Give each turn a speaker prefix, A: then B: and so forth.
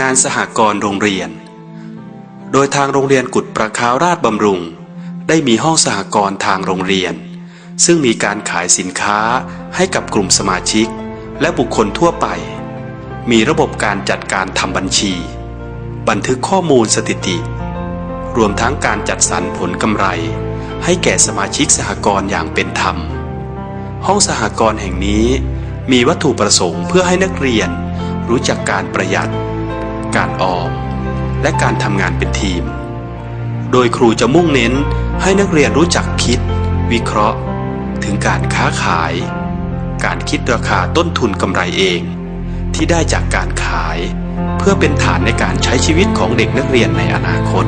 A: งานสหกรณ์โรงเรียน โดยทางโรงเรียนกุดประคาวราชบำรุง ได้มีห้องสหกรณ์ทางโรงเรียน ซึ่งมีการขายสินค้าให้กับกลุ่มสมาชิก และบุคคลทั่วไป มีระบบการจัดการทำบัญชี บันทึกข้อมูลสถิติ รวมทั้งการจัดสรรผลกำไร ให้แก่สมาชิกสหกรณ์อย่างเป็นธรรม ห้องสหกรณ์แห่งนี้มีวัตถุประสงค์เพื่อให้นักเรียน รู้จักการประหยัด การออม และการทำงานเป็นทีม โดยครูจะมุ่งเน้นให้นักเรียนรู้จักคิด วิเคราะห์ ถึงการค้าขาย การคิดราคาต้นทุนกำไรเอง ที่ได้จากการขาย เพื่อเป็นฐานในการใช้ชีวิตของเด็กนักเรียนในอนาคต